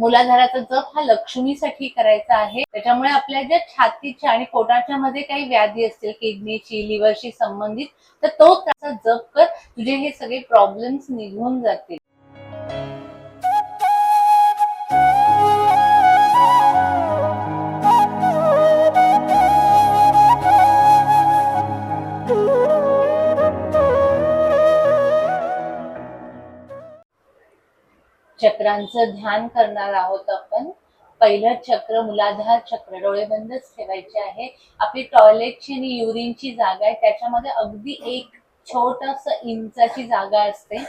मुलाधाराचा जप हा लक्ष्मीसाठी करायचा आहे. त्याच्यामुळे आपल्या ज्या छातीच्या आणि पोटाच्या मध्ये काही व्याधी असतील किडनीची लिव्हरशी संबंधित तर तो त्याचा जप कर. तुझे हे सगळे प्रॉब्लेम्स निघून जातील. चक्रांचं ध्यान करणार आहोत आपण. पहिलं चक्र मुलाधार चक्र डोळे बंदच ठेवायचे आहे. आपली टॉयलेटची आणि युरिनची जागा आहे. त्याच्यामध्ये अगदी एक छोटस इंचाची जागा असते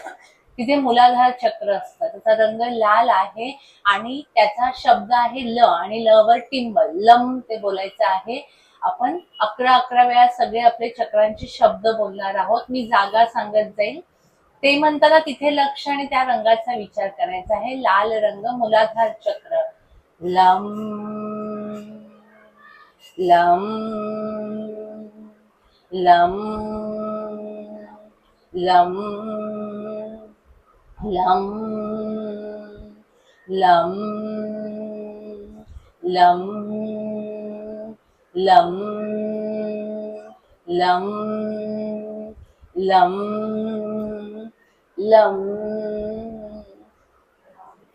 तिथे मुलाधार चक्र असतं. त्याचा रंग लाल आहे आणि त्याचा शब्द आहे ल आणि ल वर टिंबल. लम ते बोलायचं आहे. आपण अकरा अकरा वेळा सगळे आपले चक्रांचे शब्द बोलणार आहोत. मी जागा सांगत जाईल ते म्हणताना तिथे लक्ष आणि त्या रंगाचा विचार करायचा आहे लाल रंग मुलाधार चक्र लम लम लम लम लम लम लम लम लम लम लम.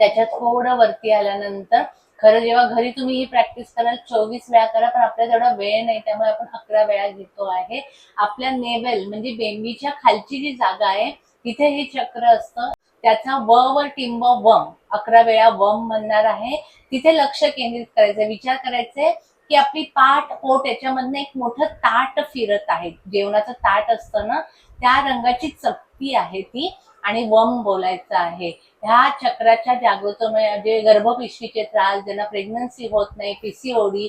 त्याच्या थोडं वरती आल्यानंतर खरं जेव्हा घरी तुम्ही ही प्रॅक्टिस कराल चोवीस वेळा करा पण आपल्याला तेवढा वेळ नाही त्यामुळे आपण अकरा वेळा घेतो आहे. आपल्या नेवेल म्हणजे बेंबीच्या खालची जी जागा आहे तिथे हे चक्र असतं. त्याचा व व टिंब वम अकरा वेळा वम म्हणणार आहे. तिथे लक्ष केंद्रित करायचं विचार करायचे की आपली पाठ पोट याच्यामधनं एक मोठं ताट फिरत आहे. जेवणाचं ताट असतं ना त्या रंगाची चपटी आहे ती. आणि वम बोलायचं आहे. ह्या चक्राच्या जागृतमुळे म्हणजे गर्भपिशवीचे त्रास ज्यांना प्रेग्नन्सी होत नाही पीसीओडी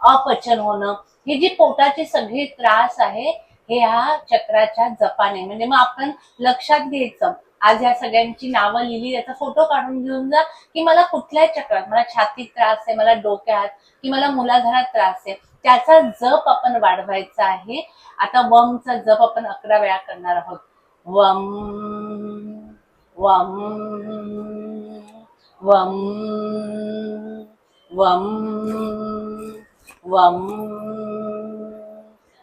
अपचन होणं हे जे पोटाचे सगळे त्रास आहे हे ह्या चक्राच्या जपाने. म्हणजे मग आपण लक्षात घ्यायचं. आज ह्या सगळ्यांची नावं लिहिली त्याचा फोटो काढून घेऊन जा की मला कुठल्या चक्रात मला छातीत त्रास आहे मला डोक्यात की मला मुलाधारात त्रास आहे त्याचा जप आपण वाढवायचा आहे. आता वमचा जप आपण अकरा वेळा करणार आहोत. वम वं वं वं वं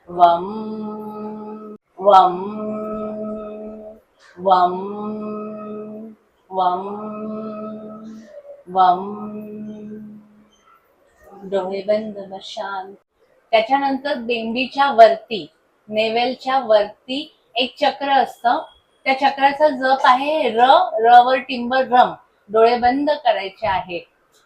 वं वं वं वं वं डोळे बंद शांत। त्याच्यानंतर बेंबीच्या वरती नेवेलच्या वरती एक चक्र असतं. त्या चक्राचा जप आहे र र वर टिंबर रम. डोळे बंद करायचे आहे.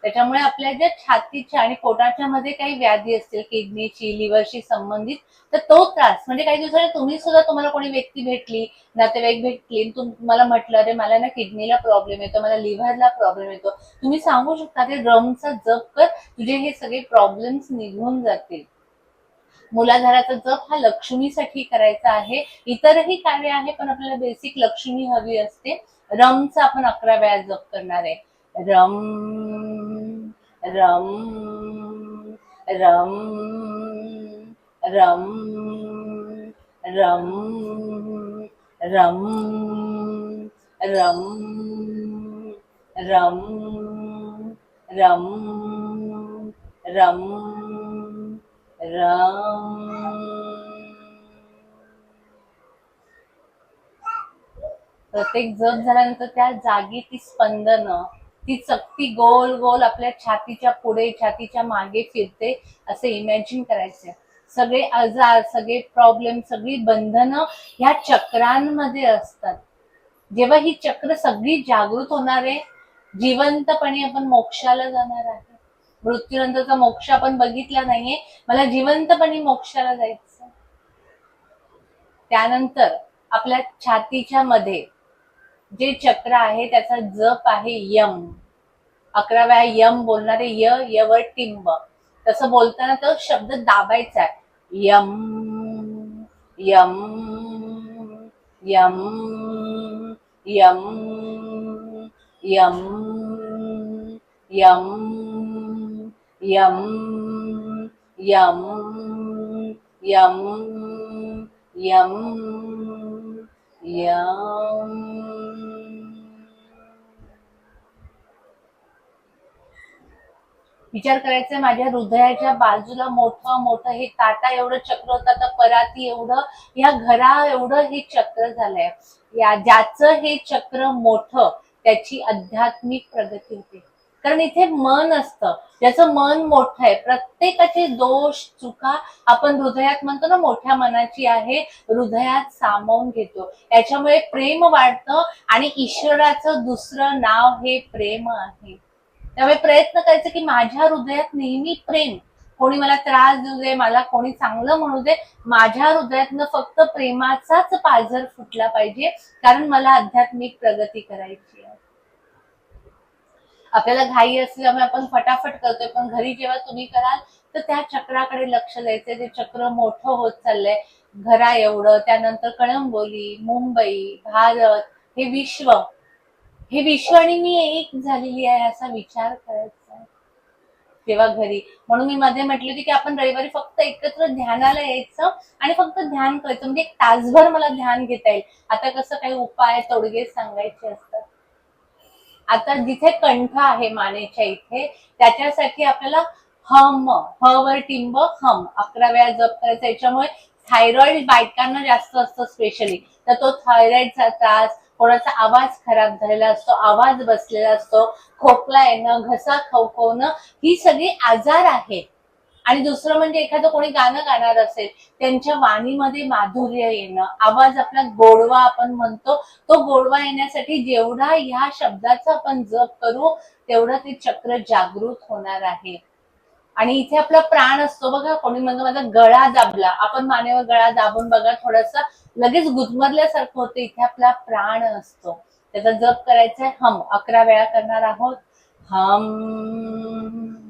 त्याच्यामुळे आपल्या ज्या छातीच्या आणि पोटाच्या मध्ये काही व्याधी असतील किडनीची लिव्हरशी संबंधित तर तो त्रास. म्हणजे काही दिवसांनी तुम्ही सुद्धा तुम्हाला कोणी व्यक्ती भेटली नातेवाईक भेटली तुम्हाला म्हटलं अरे मला ना किडनीला प्रॉब्लेम येतो मला लिव्हरला प्रॉब्लेम येतो. तुम्ही सांगू शकता ते रमचा जप कर तुझे हे सगळे प्रॉब्लेम्स निघून जातील. मुलाधाराचा जप हा लक्ष्मीसाठी करायचा आहे इतरही कार्य आहे पण आपल्याला बेसिक लक्ष्मी हवी असते रमचा आपण अकरा वेळा जप करणार आहे रम रम रम रम रम रम रम रम रम रम रम प्रत्येक जप झाल्यानंतर त्या जागी ती स्पंदनं ती चकती गोल गोल आपल्या छातीच्या पुढे छातीच्या मागे फिरते असे इमॅजिन करायचे. सगळे आजार सगळे प्रॉब्लेम सगळी बंधनं ह्या चक्रांमध्ये असतात. जेव्हा ही चक्र सगळी जागृत होणार आहे जिवंतपणे आपण मोक्षाला जाणार आहे मृत्यूनंतरचा मोक्ष आपण बघितला नाहीये. मला जिवंतपणी मोक्षाला जायचं त्यानंतर आपल्या छातीच्या मध्ये जे चक्र आहे त्याचा जप आहे यम. अकरा वेळा यम बोलणारे य यवर टिंब. तसं बोलताना तो शब्द दाबायचा आहे. यम यम यम यम यम यम यम यम यम यम यम। विचार करायचा माझ्या हृदयाच्या बाजूला मोठं मोठं हे ताटा एवढं चक्र होतं आता पराती एवढं या घरा एवढं हे चक्र झालंय. या ज्याचं हे चक्र मोठं त्याची आध्यात्मिक प्रगती होते. कारण इथे मन असतं. ज्याचं मन मोठं आहे प्रत्येकाचे दोष चुका आपण हृदयात म्हणतो ना मोठ्या मनाची आहे हृदयात सामावून घेतो. याच्यामुळे प्रेम वाढतं आणि ईश्वराचं दुसरं नाव हे प्रेम आहे. त्यामुळे प्रयत्न करायचं की माझ्या हृदयात नेहमी प्रेम. कोणी मला त्रास देऊ दे मला कोणी चांगलं म्हणू दे माझ्या हृदयातनं फक्त प्रेमाचाच पाझर फुटला पाहिजे कारण मला आध्यात्मिक प्रगती करायची आहे. आपल्याला घाई असल्यामुळे आपण फटाफट करतोय. पण घरी जेव्हा तुम्ही कराल तर त्या चक्राकडे लक्ष द्यायचंय. ते चक्र मोठं होत चाललंय घरा एवढं त्यानंतर कळंबोली मुंबई भारत हे विश्व. हे विश्व आणि मी एक झालेली आहे असा विचार करायचा तेव्हा घरी. म्हणून मी मध्ये म्हटली होती की आपण रविवारी फक्त एकत्र ध्यानाला यायचं आणि फक्त ध्यान करायचं. म्हणजे एक तासभर मला ध्यान घेता येईल. आता कसं काही उपाय तोडगे सांगायचे असतात. आता जिथे कंठ आहे मानेच्या इथे त्याच्यासाठी आपल्याला हम ह वर टिंब हम अकरा वेळा जप करायचा. याच्यामुळे थायरॉइड बायकांना जास्त असतं स्पेशली तर तो थायरॉइडचा त्रास कोणाचा आवाज खराब झालेला असतो आवाज बसलेला असतो खोकला येणं घसा खवखवणं ही सगळी आजार आहे आणि दुसरं म्हणजे एखादं कोणी गाणं गाणार असेल त्यांच्या वाणीमध्ये माधुर्य येणं आवाज आपला गोडवा आपण म्हणतो तो गोडवा येण्यासाठी जेवढा ह्या शब्दाचा आपण जप करू तेवढं ते चक्र जागृत होणार आहे. आणि इथे आपला प्राण असतो बघा कोणी म्हणतो माझा गळा दाबला. आपण मानेवर गळा दाबून बघा थोडासा लगेच गुदमरल्यासारखं होतं इथे आपला प्राण असतो. त्याचा जप करायचा हम अकरा वेळा करणार आहोत. हम.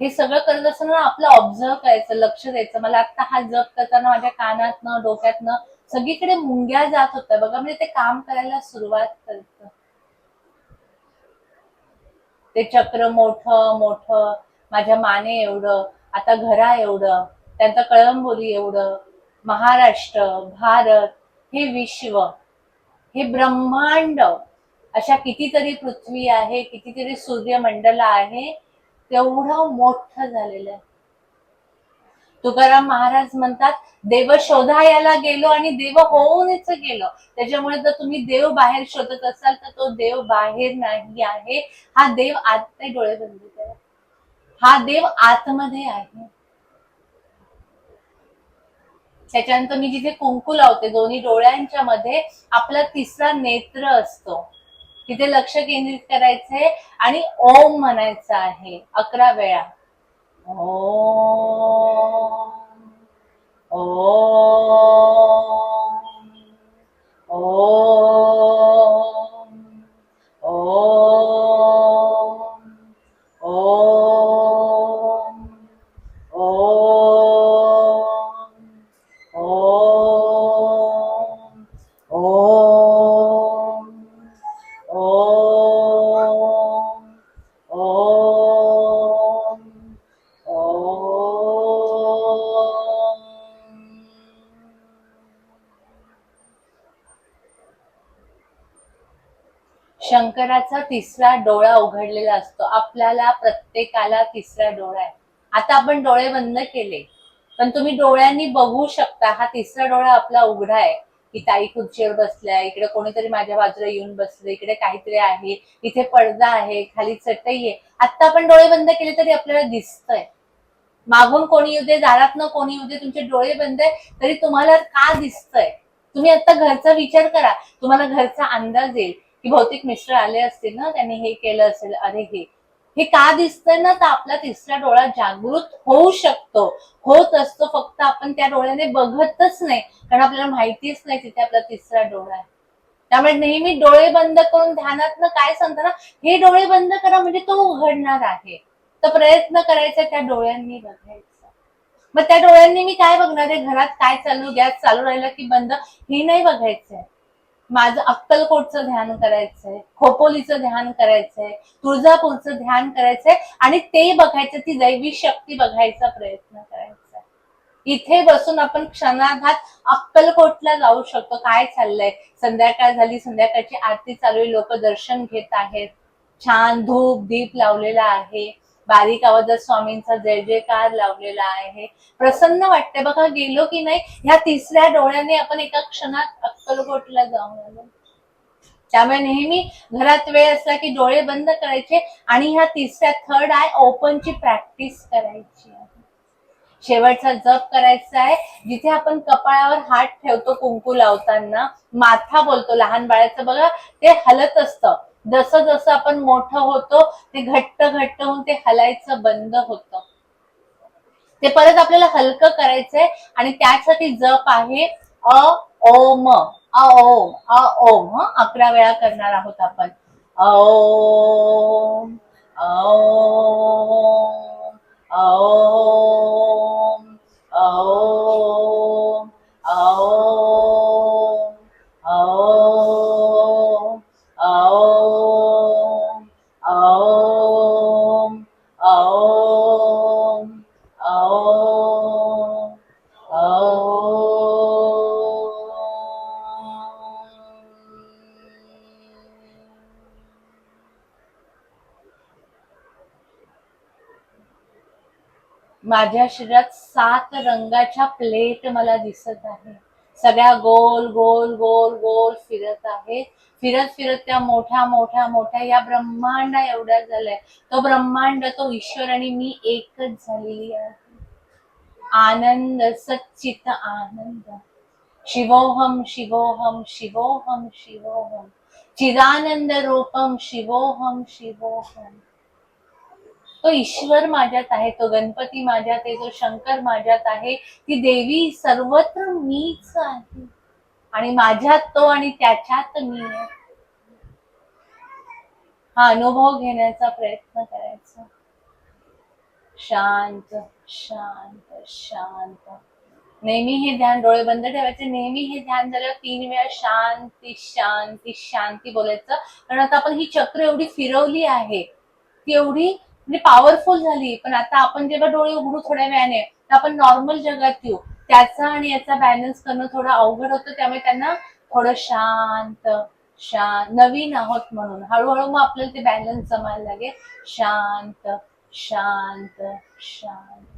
हे सगळं करत असताना आपलं ऑब्झर्व करायचं लक्ष द्यायचं. मला आता हा जप करताना माझ्या कानातनं डोक्यातनं सगळीकडे मुंग्या जात होत्या. बघा म्हणजे ते काम करायला सुरुवात करत. ते चक्र मोठ मोठं. माझ्या माने एवढं आता घरा एवढं त्यांचं कळंबोली एवढं महाराष्ट्र भारत हे विश्व हे ब्रह्मांड अशा कितीतरी पृथ्वी आहे कितीतरी सूर्यमंडल आहे तेवढं मोठं झालेलं आहे. तुकाराम महाराज म्हणतात देव शोधायला गेलो आणि देव होऊनच गेलो. त्याच्यामुळे जर तुम्ही देव बाहेर शोधत असाल तर तो देव बाहेर नाही आहे. हा देव आत ते डोळे बंद करा हा देव आतमध्ये आहे. त्याच्यानंतर मी जिथे कुंकू लावते दोन्ही डोळ्यांच्या मध्ये आपला तिसरा नेत्र असतो. तिथे लक्ष केंद्रित करायचंय आणि ओम म्हणायचं आहे. अकरा वेळा. ओ ओम. शंकराचा तिसरा डोळा उघडलेला असतो. आपल्याला प्रत्येकाला तिसरा डोळा आहे. आता आपण डोळे बंद केले. पण तुम्ही डोळ्यांनी बघू शकता हा तिसरा डोळा आपला उघडा आहे. की ताई खुर्चीवर बसल्या इकडे कोणीतरी माझ्या बाजूला येऊन बसले इकडे काहीतरी आहे इथे पडदा आहे खाली चटई आहे. आता आपण डोळे बंद केले तरी आपल्याला दिसतंय. मागून कोणी येऊ दे दारातनं कोणी येऊ दे तुमचे डोळे बंद आहे तरी तुम्हाला का दिसतंय? तुम्ही आता घरचा विचार करा. तुम्हाला घरचा अंदाज येईल. की भौतिक मिश्र आले असतील ना त्यांनी हे केलं असेल अरे हे. हे का दिसतंय ना तर आपला तिसरा डोळा जागृत होऊ शकतो. होत असतो फक्त आपण त्या डोळ्याने बघतच नाही. कारण आपल्याला माहितीच नाही तिथे आपला तिसरा डोळा आहे. त्यामुळे नेहमी डोळे बंद करून ध्यानातनं काय सांगताना हे डोळे बंद करा म्हणजे तो उघडणार आहे. तर प्रयत्न करायचा त्या डोळ्यांनी बघायचा. मग त्या डोळ्यांनी मी काय बघणार आहे? घरात काय चालू गॅस चालू राहिला की बंद? हे नाही बघायचंय. माझं अक्कलकोटचं ध्यान करायचंय खोपोलीचं ध्यान करायचंय तुळजापूरचं ध्यान करायचंय आणि ते बघायचं ती दैवी शक्ती बघायचा प्रयत्न करायचा. इथे बसून आपण क्षणाघात अक्कलकोटला जाऊ शकतो. काय चाललंय? संध्याकाळ झाली संध्याकाळची आरती चालू आहे लोक दर्शन घेत आहेत. छान धूप दीप लावलेला आहे. बारीक आवाजात स्वामींचा जय जयकार लावलेला आहे. प्रसन्न वाटते बघा गेलो की नाही ह्या तिसऱ्या डोळ्याने आपण एका क्षणात अक्कलकोटला जाऊन आलो. त्यामुळे नेहमी घरात वेळ असला की डोळे बंद करायचे आणि ह्या तिसऱ्या थर्ड आय ओपनची प्रॅक्टिस करायची आहे. शेवटचा जप करायचा आहे. जिथे आपण कपाळावर हात ठेवतो कुंकू लावताना माथा बोलतो लहान बाळाचं बघा ते हलत असतं. जसं जसं आपण मोठं होतो ते घट्ट घट्ट होऊन ते हलायचं बंद होतं. ते परत आपल्याला हलकं करायचंय आणि त्यासाठी जप आहे अ ओम अ ओम अ ओम ह अकरा वेळा करणार आहोत आपण ओम ओम ओम ओम ओम माझ्या शरीरात सात रंगाच्या प्लेट मला दिसत आहे सगळ्या गोल गोल गोल गोल फिरत आहेत. फिरत फिरत त्या मोठ्या मोठ्या मोठ्या या ब्रह्मांड एवढ्या झालाय. तो ब्रह्मांड तो ईश्वर आणि मी एकच झालेली आहे. आनंद सच्चित आनंद. शिवोहम शिवोहम शिवोहम शिवोहम. चिदानंद रूपम शिवोहम शिवोहम. तो ईश्वर माझ्यात आहे तो गणपती माझ्यात आहे तो शंकर माझ्यात आहे ती देवी सर्वत्र मीच आहे. आणि माझ्यात तो आणि त्याच्यात मी आहे. हा अनुभव घेण्याचा प्रयत्न करायचा. शांत शांत शांत. नेहमी हे ध्यान डोळे बंद ठेवायचे. नेहमी हे ध्यान झाल्यावर तीन वेळा शांती शांती शांती बोलायचं. कारण आता आपण ही चक्र एवढी फिरवली आहे ती एवढी म्हणजे पॉवरफुल झाली. पण आता आपण जेव्हा डोळे उघडू थोड्या वेळाने तर आपण नॉर्मल जगात येऊ. त्याचा आणि याचा बॅलन्स करणं थोडं अवघड होतं. त्यामुळे त्यांना थोडं शांत शांत नवीन आहोत म्हणून. हळूहळू मग आपल्याला ते बॅलन्स जमायला लागेल. शांत शांत शांत.